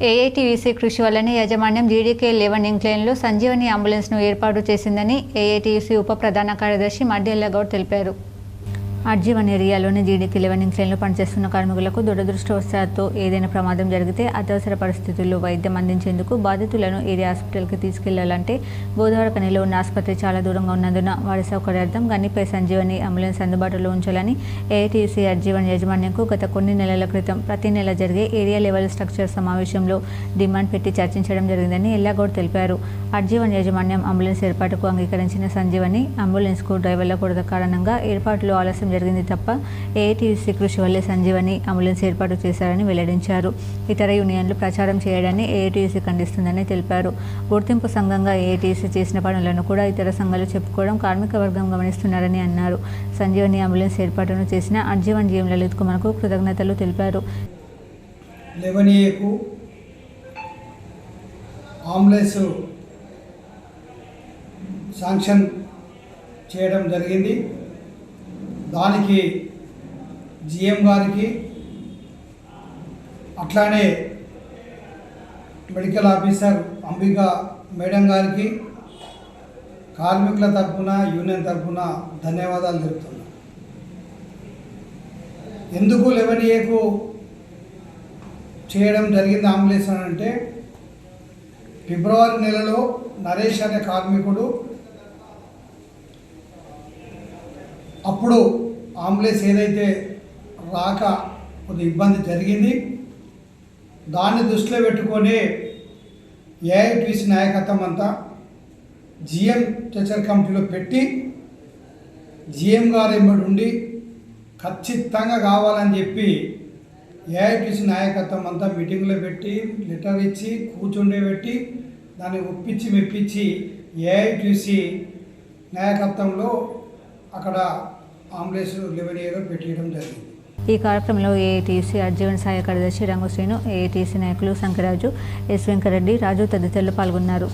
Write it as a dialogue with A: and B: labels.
A: ఏఐటీవీసీ కృషి వల్లనే యాజమాన్యం జీడీకే లెవెన్ ఇంక్లైన్లో సంజీవని అంబులెన్స్ను ఏర్పాటు చేసిందని ఏఐటీయూసీ ఉప ప్రధాన కార్యదర్శి మడ్డెల్ల గౌడ్ తెలిపారు. అర్జీవన్ ఏరియాలోని జీడీకి లెవెన్ ఇంక్లైన్లో పనిచేస్తున్న కార్మికులకు దురదృష్టవశాత్తు ఏదైనా ప్రమాదం జరిగితే అత్యవసర పరిస్థితుల్లో వైద్యం అందించేందుకు బాధితులను ఏరియా హాస్పిటల్కి తీసుకెళ్ళాలంటే గోదావరికనిలో ఉన్న ఆసుపత్రి చాలా దూరంగా ఉన్నందున వారి సౌకర్యార్థం గనిపై సంజీవని అంబులెన్స్ అందుబాటులో ఉంచాలని ఏఐటీసీ అర్జీవన్ యాజమాన్యంకు గత కొన్ని నెలల క్రితం ప్రతి నెల జరిగే ఏరియా లెవెల్ స్ట్రక్చర్ సమావేశంలో డిమాండ్ పెట్టి చర్చించడం జరిగిందని ఎల్లాగౌడ్ తెలిపారు. అర్జీవన్ యాజమాన్యం అంబులెన్స్ ఏర్పాటుకు అంగీకరించిన సంజీవని అంబులెన్స్కు డ్రైవర్ల కొరత కారణంగా ఏర్పాటులో ఆలస్యం జరిగింది తప్ప ఏఐటీసీ కృషి వల్లే సంజీవని అంబులెన్స్ ఏర్పాటు చేశారని వెల్లడించారు. ఇతర యూనియన్లు ప్రచారం చేయడాన్ని ఏఐటీసీ ఖండిస్తుందని తెలిపారు. గుర్తింపు సంఘంగా ఏఐటీసీ చేసిన పనులను కూడా ఇతర సంఘాలు చెప్పుకోవడం కార్మిక వర్గం గమనిస్తున్నారని అన్నారు. సంజీవని అంబులెన్స్ ఏర్పాటును చేసిన అర్జీవన్ జీఎం లలిత్ కుమార్కు కృతజ్ఞతలు తెలిపారు.
B: ఆంబులెన్స్ శాంక్షన్ చేయడం జరిగింది. దానికి జిఎం గారికి అట్లానే మెడికల్ ఆఫీసర్ అంబిక మేడం గారికి కార్మికుల తరఫున యూనియన్ తరఫున ధన్యవాదాలు తెలుపుతున్నాను ఎందుకు లెవెన్ ఏకు చేయడం జరిగింది అంబులెన్స్ అని అంటే ఫిబ్రవరి నెలలో నరేష్ అనే కార్మికుడు అప్పుడు అంబులెన్స్ ఏదైతే రాక కొద్ది ఇబ్బంది జరిగింది. దాన్ని దృష్టిలో పెట్టుకొని ఏఐటీసీ నాయకత్వం అంతా జిఎం చర్చర్ కమిటీలో పెట్టి జిఎం గారు ఎంబడి ఉండి ఖచ్చితంగా కావాలని చెప్పి ఏఐటీసీ నాయకత్వం అంతా మీటింగ్లో పెట్టి లెటర్ ఇచ్చి కూర్చుండే పెట్టి దాన్ని ఒప్పించి మెప్పించి ఏఐటీసీ నాయకత్వంలో అక్కడ అంబులెన్స్ లెవెన్ పెట్టడం జరిగింది.
A: ఈ కార్యక్రమంలో ఏఐటీసీ అర్జీవన్ సహాయ కార్యదర్శి రంగు శ్రీను ఏఐటీసీ నాయకులు శంకరాజు ఎస్ వెంకరెడ్డి రాజు తదితరులు పాల్గొన్నారు.